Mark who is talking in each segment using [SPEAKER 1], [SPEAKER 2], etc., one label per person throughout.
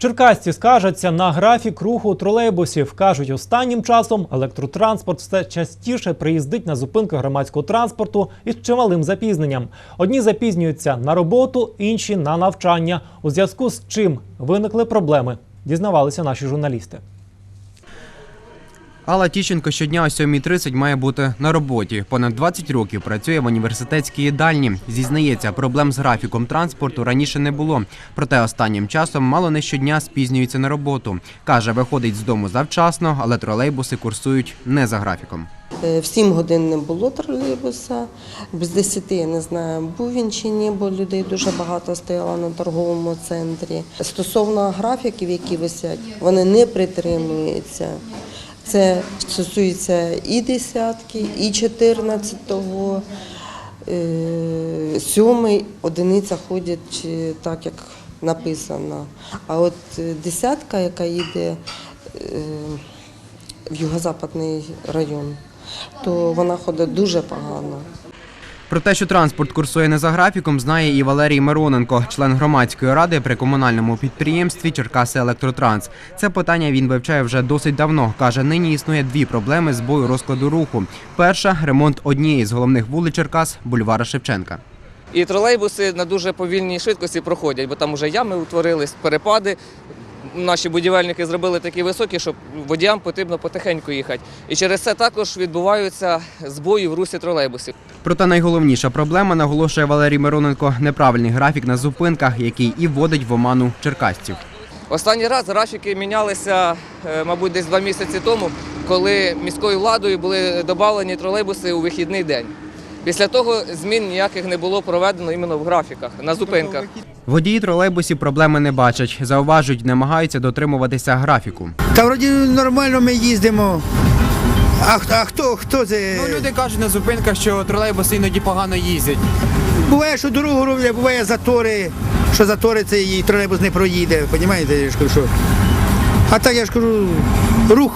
[SPEAKER 1] Черкасці скаржаться на графік руху тролейбусів. Кажуть, останнім часом електротранспорт все частіше приїздить на зупинки громадського транспорту із чималим запізненням. Одні запізнюються на роботу, інші на навчання. У зв'язку з чим виникли проблеми, дізнавалися наші журналісти.
[SPEAKER 2] Алла Тіщенко щодня о 7.30 має бути на роботі. Понад 20 років працює в університетській їдальні. Зізнається, проблем з графіком транспорту раніше не було. Проте останнім часом мало не щодня спізнюється на роботу. Каже, виходить з дому завчасно, але тролейбуси курсують не за графіком.
[SPEAKER 3] Е, В 7 годин не було тролейбуса, без 10, я не знаю, був він чи ні, бо людей дуже багато стояло на торговому центрі. Стосовно графіків, які висять, вони не притримуються. Це стосується і десятки, і 14-го, е, сьомий одиниця ходять е, так, як написано. А от е, десятка, яка їде е, в юго-западний район, то вона ходить дуже погано.
[SPEAKER 2] Про те, що транспорт курсує не за графіком, знає і Валерій Мироненко, член громадської ради при комунальному підприємстві Черкаси Електротранс. Це питання він вивчає вже досить давно. Каже, нині існує дві проблеми збою розкладу руху. Перша ремонт однієї з головних вулиць Черкас бульвара Шевченка.
[SPEAKER 4] І тролейбуси на дуже повільній швидкості проходять, бо там вже ями утворились, перепади. Наші будівельники зробили такі високі, що водіям потрібно потихеньку їхати. І через це також відбуваються збої в русі тролейбусів.
[SPEAKER 2] Проте найголовніша проблема, наголошує Валерій Мироненко, неправильний графік на зупинках, який і вводить в оману черкасців.
[SPEAKER 4] Останній раз графіки мінялися, е, мабуть, десь два місяці тому, коли міською владою були додавлені тролейбуси у вихідний день. Після того змін ніяких не було проведено іменно в графіках на зупинках.
[SPEAKER 2] Водії тролейбусів проблеми не бачать. Зауважують, намагаються дотримуватися графіку.
[SPEAKER 5] Та вроді нормально ми їздимо. А, хто- а хто, хто це?
[SPEAKER 6] Ну, люди кажуть на зупинках, що тролейбуси іноді погано їздять.
[SPEAKER 5] Буває, що дорогу роблять, буває затори, що затори це і тролейбус не проїде. Понімаєте, я ж кажу, що. А так я ж кажу, рух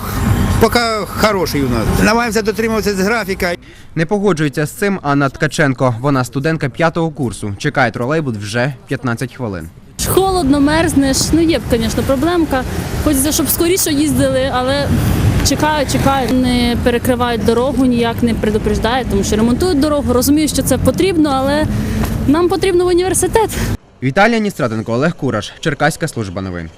[SPEAKER 5] поки хороший у нас. Намагаємося дотримуватися з графіка.
[SPEAKER 2] Не погоджується з цим Анна Ткаченко. Вона студентка п'ятого курсу. Чекає тролейбус вже 15 хвилин.
[SPEAKER 7] Холодно, мерзнеш. Ну є, звісно, проблемка. Хочеться, щоб скоріше їздили, але чекають, чекають, не перекривають дорогу, ніяк не предупреждають, тому що ремонтують дорогу. Розумію, що це потрібно, але нам потрібно в університет.
[SPEAKER 2] Віталія Ністратенко, Олег Кураш, Черкаська служба новин.